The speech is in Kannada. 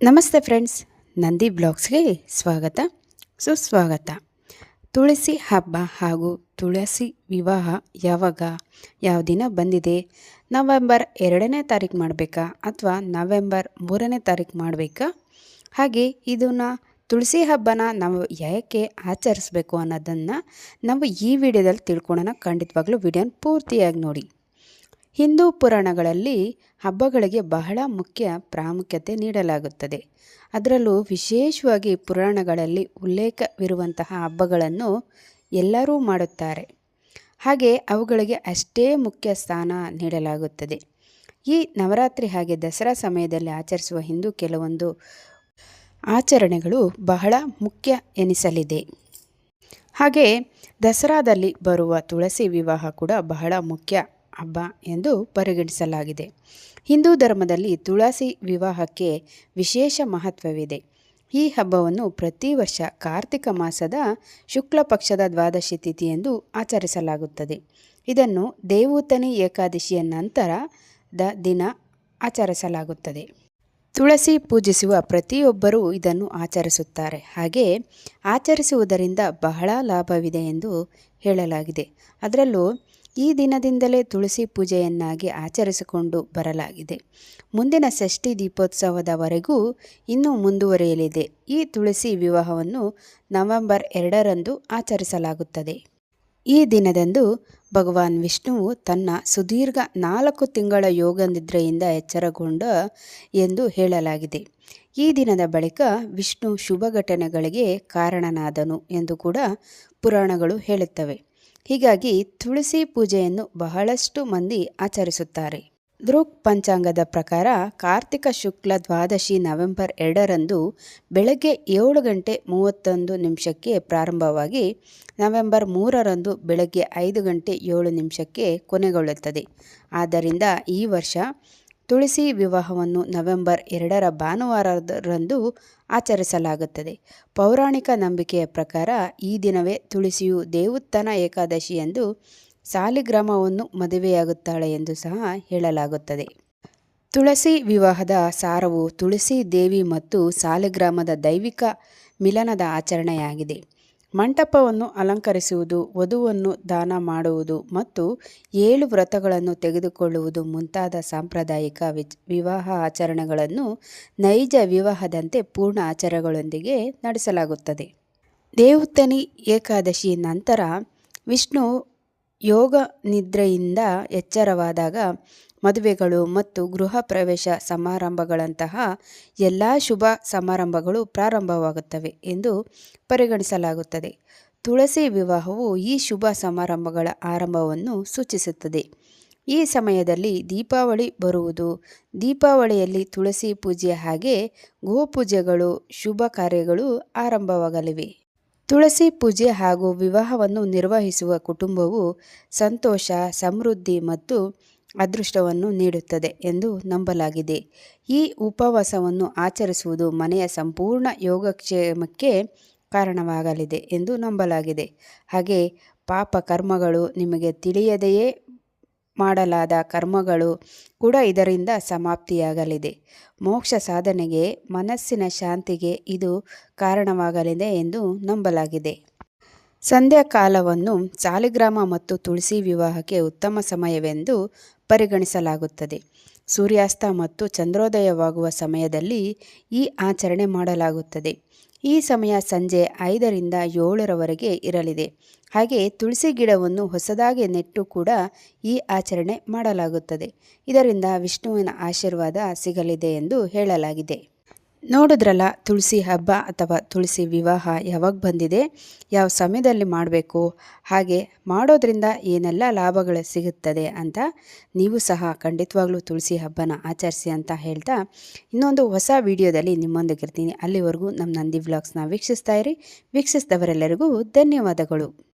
ನಮಸ್ತೆ ಫ್ರೆಂಡ್ಸ್, ನಂದಿ ಬ್ಲಾಗ್ಸ್ಗೆ ಸ್ವಾಗತ. ಸುಸ್ವಾಗತ. ತುಳಸಿ ಹಬ್ಬ ಹಾಗೂ ತುಳಸಿ ವಿವಾಹ ಯಾವಾಗ, ಯಾವ ದಿನ ಬಂದಿದೆ, ನವೆಂಬರ್ ಎರಡನೇ ತಾರೀಕು ಮಾಡಬೇಕಾ ಅಥವಾ ನವೆಂಬರ್ ಮೂರನೇ ತಾರೀಕು ಮಾಡಬೇಕಾ? ಹಾಗೆ ಇದನ್ನು ತುಳಸಿ ಹಬ್ಬನ ನಾವು ಯಾಕೆ ಆಚರಿಸ್ಬೇಕು ಅನ್ನೋದನ್ನು ನಾವು ಈ ವಿಡಿಯೋದಲ್ಲಿ ತಿಳ್ಕೊಳ್ಳೋಣ ಖಂಡಿತವಾಗ್ಲೂ ವಿಡಿಯೋನ ಪೂರ್ತಿಯಾಗಿ ನೋಡಿ. ಹಿಂದೂ ಪುರಾಣಗಳಲ್ಲಿ ಹಬ್ಬಗಳಿಗೆ ಬಹಳ ಮುಖ್ಯ ಪ್ರಾಮುಖ್ಯತೆ ನೀಡಲಾಗುತ್ತದೆ. ಅದರಲ್ಲೂ ವಿಶೇಷವಾಗಿ ಪುರಾಣಗಳಲ್ಲಿ ಉಲ್ಲೇಖವಿರುವಂತಹ ಹಬ್ಬಗಳನ್ನು ಎಲ್ಲರೂ ಮಾಡುತ್ತಾರೆ. ಹಾಗೆ ಅವುಗಳಿಗೆ ಅಷ್ಟೇ ಮುಖ್ಯ ಸ್ಥಾನ ನೀಡಲಾಗುತ್ತದೆ. ಈ ನವರಾತ್ರಿ ಹಾಗೆ ದಸರಾ ಸಮಯದಲ್ಲಿ ಆಚರಿಸುವ ಹಿಂದೂ ಕೆಲವೊಂದು ಆಚರಣೆಗಳು ಬಹಳ ಮುಖ್ಯ ಎನಿಸಲಿದೆ. ಹಾಗೆ ದಸರಾದಲ್ಲಿ ಬರುವ ತುಳಸಿ ವಿವಾಹ ಕೂಡ ಬಹಳ ಮುಖ್ಯ ಹಬ್ಬ ಎಂದು ಪರಿಗಣಿಸಲಾಗಿದೆ. ಹಿಂದೂ ಧರ್ಮದಲ್ಲಿ ತುಳಸಿ ವಿವಾಹಕ್ಕೆ ವಿಶೇಷ ಮಹತ್ವವಿದೆ. ಈ ಹಬ್ಬವನ್ನು ಪ್ರತಿ ವರ್ಷ ಕಾರ್ತಿಕ ಮಾಸದ ಶುಕ್ಲ ಪಕ್ಷದ ದ್ವಾದಶಿ ತಿಥಿಯೆಂದು ಆಚರಿಸಲಾಗುತ್ತದೆ. ಇದನ್ನು ದೇವೂತನಿ ಏಕಾದಶಿಯ ನಂತರದ ದಿನ ಆಚರಿಸಲಾಗುತ್ತದೆ. ತುಳಸಿ ಪೂಜಿಸುವ ಪ್ರತಿಯೊಬ್ಬರೂ ಇದನ್ನು ಆಚರಿಸುತ್ತಾರೆ. ಹಾಗೆ ಆಚರಿಸುವುದರಿಂದ ಬಹಳ ಲಾಭವಿದೆ ಎಂದು ಹೇಳಲಾಗಿದೆ. ಅದರಲ್ಲೂ ಈ ದಿನದಿಂದಲೇ ತುಳಸಿ ಪೂಜೆಯನ್ನಾಗಿ ಆಚರಿಸಿಕೊಂಡು ಬರಲಾಗಿದೆ. ಮುಂದಿನ ಷಷ್ಠಿ ದೀಪೋತ್ಸವದವರೆಗೂ ಇನ್ನೂ ಮುಂದುವರಿಯಲಿದೆ. ಈ ತುಳಸಿ ವಿವಾಹವನ್ನು ನವೆಂಬರ್ ಎರಡರಂದು ಆಚರಿಸಲಾಗುತ್ತದೆ. ಈ ದಿನದಂದು ಭಗವಾನ್ ವಿಷ್ಣುವು ತನ್ನ ಸುದೀರ್ಘ ನಾಲ್ಕು ತಿಂಗಳ ಯೋಗ ನಿದ್ರೆಯಿಂದ ಎಚ್ಚರಗೊಂಡ ಎಂದು ಹೇಳಲಾಗಿದೆ. ಈ ದಿನದ ಬಳಿಕ ವಿಷ್ಣು ಶುಭ ಘಟನೆಗಳಿಗೆ ಕಾರಣನಾದನು ಎಂದು ಕೂಡ ಪುರಾಣಗಳು ಹೇಳುತ್ತವೆ. ಹೀಗಾಗಿ ತುಳಸಿ ಪೂಜೆಯನ್ನು ಬಹಳಷ್ಟು ಮಂದಿ ಆಚರಿಸುತ್ತಾರೆ. ದೃಕ್ ಪಂಚಾಂಗದ ಪ್ರಕಾರ ಕಾರ್ತಿಕ ಶುಕ್ಲ ದ್ವಾದಶಿ ನವೆಂಬರ್ ಎರಡರಂದು ಬೆಳಗ್ಗೆ ಏಳು ಗಂಟೆ ಮೂವತ್ತೊಂದು ನಿಮಿಷಕ್ಕೆ ಪ್ರಾರಂಭವಾಗಿ ನವೆಂಬರ್ ಮೂರರಂದು ಬೆಳಗ್ಗೆ ಐದು ಗಂಟೆ ಏಳು ನಿಮಿಷಕ್ಕೆ ಕೊನೆಗೊಳ್ಳುತ್ತದೆ. ಆದ್ದರಿಂದ ಈ ವರ್ಷ ತುಳಸಿ ವಿವಾಹವನ್ನು ನವೆಂಬರ್ ಎರಡರ ಭಾನುವಾರದರಂದು ಆಚರಿಸಲಾಗುತ್ತದೆ. ಪೌರಾಣಿಕ ನಂಬಿಕೆಯ ಪ್ರಕಾರ ಈ ದಿನವೇ ತುಳಸಿಯು ದೇವುತ್ತನ ಏಕಾದಶಿ ಎಂದು ಸಾಲಿಗ್ರಾಮವನ್ನು ಮದುವೆಯಾಗುತ್ತಾಳೆ ಎಂದು ಸಹ ಹೇಳಲಾಗುತ್ತದೆ. ತುಳಸಿ ವಿವಾಹದ ಸಾರವು ತುಳಸಿ ದೇವಿ ಮತ್ತು ಸಾಲಿಗ್ರಾಮದ ದೈವಿಕ ಮಿಲನದ ಆಚರಣೆಯಾಗಿದೆ. ಮಂಟಪವನ್ನು ಅಲಂಕರಿಸುವುದು, ವಧುವನ್ನು ದಾನ ಮಾಡುವುದು ಮತ್ತು ಏಳು ವ್ರತಗಳನ್ನು ತೆಗೆದುಕೊಳ್ಳುವುದು ಮುಂತಾದ ಸಾಂಪ್ರದಾಯಿಕ ವಿವಾಹ ಆಚರಣೆಗಳನ್ನು ನೈಜ ವಿವಾಹದಂತೆ ಪೂರ್ಣ ಆಚಾರಗಳೊಂದಿಗೆ ನಡೆಸಲಾಗುತ್ತದೆ. ದೇವುತ್ತನಿ ಏಕಾದಶಿ ನಂತರ ವಿಷ್ಣು ಯೋಗ ನಿದ್ರೆಯಿಂದ ಎಚ್ಚರವಾದಾಗ ಮದುವೆಗಳು ಮತ್ತು ಗೃಹ ಪ್ರವೇಶ ಸಮಾರಂಭಗಳಂತಹ ಎಲ್ಲ ಶುಭ ಸಮಾರಂಭಗಳು ಪ್ರಾರಂಭವಾಗುತ್ತವೆ ಎಂದು ಪರಿಗಣಿಸಲಾಗುತ್ತದೆ. ತುಳಸಿ ವಿವಾಹವು ಈ ಶುಭ ಸಮಾರಂಭಗಳ ಆರಂಭವನ್ನು ಸೂಚಿಸುತ್ತದೆ. ಈ ಸಮಯದಲ್ಲಿ ದೀಪಾವಳಿ ಬರುವುದು. ದೀಪಾವಳಿಯಲ್ಲಿ ತುಳಸಿ ಪೂಜೆ ಹಾಗೆ ಗೋಪೂಜೆಗಳು, ಶುಭ ಕಾರ್ಯಗಳು ಆರಂಭವಾಗಲಿವೆ. ತುಳಸಿ ಪೂಜೆ ಹಾಗೂ ವಿವಾಹವನ್ನು ನಿರ್ವಹಿಸುವ ಕುಟುಂಬವು ಸಂತೋಷ, ಸಮೃದ್ಧಿ ಮತ್ತು ಅದೃಷ್ಟವನ್ನು ನೀಡುತ್ತದೆ ಎಂದು ನಂಬಲಾಗಿದೆ. ಈ ಉಪವಾಸವನ್ನು ಆಚರಿಸುವುದು ಮನೆಯ ಸಂಪೂರ್ಣ ಯೋಗಕ್ಷೇಮಕ್ಕೆ ಕಾರಣವಾಗಲಿದೆ ಎಂದು ನಂಬಲಾಗಿದೆ. ಹಾಗೆ ಪಾಪ ಕರ್ಮಗಳು ನಿಮಗೆ ತಿಳಿಯದೆಯೇ ಮಾಡಲಾದ ಕರ್ಮಗಳು ಕೂಡ ಇದರಿಂದ ಸಮಾಪ್ತಿಯಾಗಲಿದೆ. ಮೋಕ್ಷ ಸಾಧನೆಗೆ ಮನಸ್ಸಿನ ಶಾಂತಿಗೆ ಇದು ಕಾರಣವಾಗಲಿದೆ ಎಂದು ನಂಬಲಾಗಿದೆ. ಸಂಧ್ಯಾ ಕಾಲವನ್ನು ಸಾಲಿಗ್ರಾಮ ಮತ್ತು ತುಳಸಿ ವಿವಾಹಕ್ಕೆ ಉತ್ತಮ ಸಮಯವೆಂದು ಪರಿಗಣಿಸಲಾಗುತ್ತದೆ. ಸೂರ್ಯಾಸ್ತ ಮತ್ತು ಚಂದ್ರೋದಯವಾಗುವ ಸಮಯದಲ್ಲಿ ಈ ಆಚರಣೆ ಮಾಡಲಾಗುತ್ತದೆ. ಈ ಸಮಯ ಸಂಜೆ ಐದರಿಂದ ಏಳರವರೆಗೆ ಇರಲಿದೆ. ಹಾಗೆ ತುಳಸಿ ಗಿಡವನ್ನು ಹೊಸದಾಗಿ ನೆಟ್ಟು ಕೂಡ ಈ ಆಚರಣೆ ಮಾಡಲಾಗುತ್ತದೆ. ಇದರಿಂದ ವಿಷ್ಣುವಿನ ಆಶೀರ್ವಾದ ಸಿಗಲಿದೆ ಎಂದು ಹೇಳಲಾಗಿದೆ. ನೋಡಿದ್ರಲ್ಲ, ತುಳಸಿ ಹಬ್ಬ ಅಥವಾ ತುಳಸಿ ವಿವಾಹ ಯಾವಾಗ ಬಂದಿದೆ, ಯಾವ ಸಮಯದಲ್ಲಿ ಮಾಡಬೇಕು, ಹಾಗೆ ಮಾಡೋದ್ರಿಂದ ಏನೆಲ್ಲ ಲಾಭಗಳು ಸಿಗುತ್ತದೆ ಅಂತ ನೀವು ಸಹ ಖಂಡಿತವಾಗ್ಲೂ ತುಳಸಿ ಹಬ್ಬನ ಆಚರಿಸಿ ಅಂತ ಹೇಳ್ತಾ ಇನ್ನೊಂದು ಹೊಸ ವಿಡಿಯೋದಲ್ಲಿ ನಿಮ್ಮೊಂದಿಗಿರ್ತೀನಿ ಅಲ್ಲಿವರೆಗೂ ನಮ್ಮ ನಂದಿ ವ್ಲಾಗ್ಸ್ನ ವೀಕ್ಷಿಸ್ತಾ ಇರಿ. ವೀಕ್ಷಿಸಿದವರೆಲ್ಲರಿಗೂ ಧನ್ಯವಾದಗಳು.